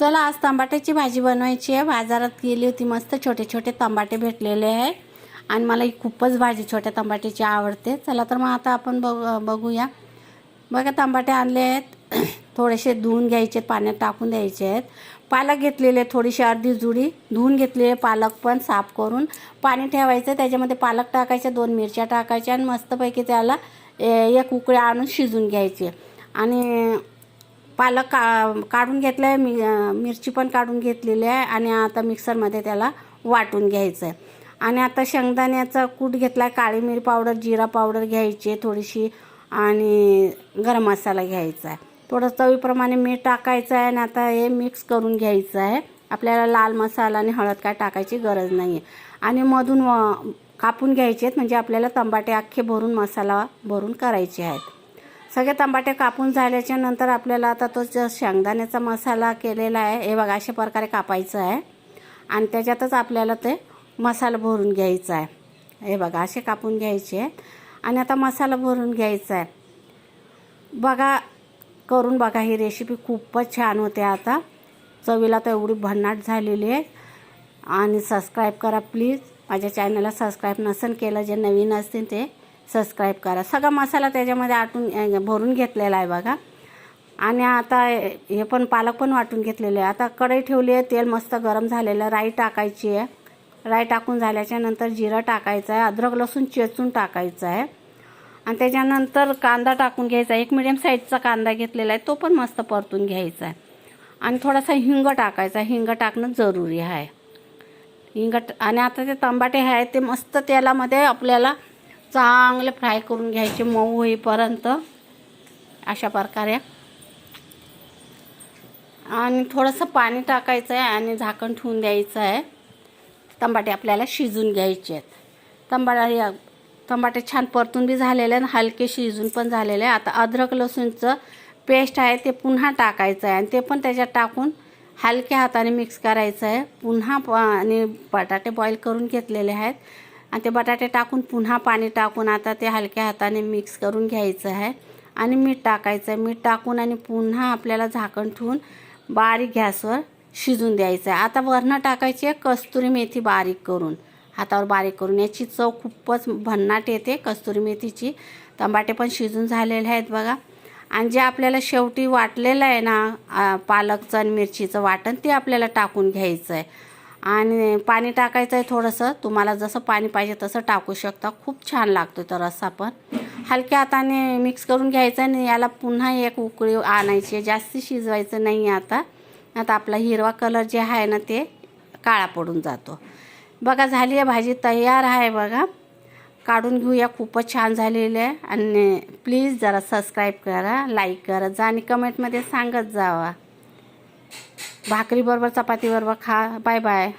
चला आज तांबाट्याची भाजी बनवायची आहे. बाजारात गेली होती मस्त छोटे छोटे तांबाटे भेटलेले आहे. आणि मला ही खूपच भाजी छोट्या तांबाट्याची आवडते. चला तर मग आता आपण बघ बघूया. बघा तांबाटे आणले आहेत. थोडेसे धुवून घ्यायचे पाण्यात टाकून द्यायचे आहेत. पालक घेतलेले थोडीशी अर्धी जुडी. धुवून घेतलेले पालक पण साफ करून पाणी ठेवायचं. त्याच्यामध्ये पालक टाकायचे दोन मिरच्या टाकायच्या आणि मस्तपैकी त्याला ए- एक उकळी आणून शिजून घ्यायचे. आणि पालक का काढून घेतलं आहे मी मिरची पण काढून घेतलेली आहे आणि आता मिक्सरमध्ये त्याला वाटून घ्यायचं आहे आणि आता शेंगदाण्याचा कूट घेतला आहे काळी मिरी पावडर जिरा पावडर घ्यायची आहे थोडीशी आणि गरम मसाला घ्यायचा आहे थोडं चवीप्रमाणे मीठ टाकायचं आहे आणि आता हे मिक्स करून घ्यायचं आहे आपल्याला लाल मसाला आणि हळद काय टाकायची गरज नाही आहे आणि मधून व- कापून घ्यायचे आहेत म्हणजे आपल्याला तंबाटे अख्खे भरून मसाला भरून करायचे आहेत. सगळे तंबाटे कापून झाल्याच्यानंतर आपल्याला आता तो जो शेंगदाण्याचा मसाला केलेला आहे हे बघा अशा प्रकारे कापायचं आहे. आणि त्याच्यातच आपल्याला ते मसाला भरून घ्यायचा आहे. हे बघा असे कापून घ्यायचे आहे आणि आता मसाला भरून घ्यायचा आहे. बघा करून बघा ही रेसिपी खूपच छान होते आता. चवीला तर एवढी भन्नाट झालेली आहे. आणि सबस्क्राईब करा प्लीज माझ्या चॅनलला सबस्क्राईब नसेल केलं जे नवीन असतील ते. सबस्क्राईब करा. सगळा मसाला त्याच्यामध्ये आटून भरून घेतलेला आहे बघा. आणि आता हे पण पालक पण वाटून घेतलेले आहे. आता कढई ठेवली आहे तेल मस्त गरम झालेलं राई टाकायची आहे. राई टाकून झाल्याच्यानंतर जिरं टाकायचं आहे. अद्रक लसूण चेचून टाकायचं आहे. आणि त्याच्यानंतर कांदा टाकून घ्यायचा एक मिडियम साईजचा कांदा घेतलेला आहे. तो पण मस्त परतून घ्यायचा आहे. आणि थोडासा हिंग टाकायचा हिंग टाकणं जरुरी आहे. हिंग आणि आता ते तंबाटे आहे ते मस्त तेलामध्ये आपल्याला चांगले फ्राय करून घ्यायचे मऊ होईपर्यंत अशा प्रकारे. आणि थोडंसं पाणी टाकायचं आहे आणि झाकण ठेवून द्यायचं आहे. तंबाटे आपल्याला शिजून घ्यायचे आहेत. तंबाटा या छान परतून बी झालेले आणि हलके शिजून पण झालेले आहे आता अद्रक लसूणचं पेस्ट आहे ते पुन्हा टाकायचं आहे आणि ते पण त्याच्यात टाकून हलक्या हाताने मिक्स करायचं आहे. पुन्हा प आणि बटाटे बॉईल करून घेतलेले आहेत. आणि ते बटाटे टाकून पुन्हा पाणी टाकून आता ते हलक्या हाताने मिक्स करून घ्यायचं आहे. आणि मीठ टाकायचं आहे. मीठ टाकून आणि पुन्हा आपल्याला झाकण ठेवून बारीक गॅसवर शिजून द्यायचं आहे. आता वरणं टाकायची आहे कस्तुरी मेथी बारीक करून. हातावर बारीक करून. याची चव खूपच भन्नाट येते कस्तुरी मेथीची. टमाटे पण शिजून झालेले आहेत बघा. आणि जे आपल्याला शेवटी वाटलेलं आहे ना पालकचं आणि मिरचीचं वाटण ते आपल्याला टाकून घ्यायचं आहे. आणि पाणी टाकायचं आहे थोडंसं. तुम्हाला जसं पाणी पाहिजे तसं टाकू शकता. खूप छान लागतो तो रस्सा पण. हलक्या हाताने मिक्स करून घ्यायचं आणि याला पुन्हा एक उकळी आणायची आहे. जास्ती शिजवायचं नाही आहे आता. आता आपला हिरवा कलर जे आहे ना ते काळा पडून जातो. बघा झाली आहे भाजी. तयार आहे बघा. काढून घेऊया. खूपच छान झालेली आहे. आणि प्लीज जरा सबस्क्राईब करा लाईक करा. जा आणि कमेंटमध्ये सांगत जावा. भाकरीबरोबर चपातीबरोबर खा. Bye bye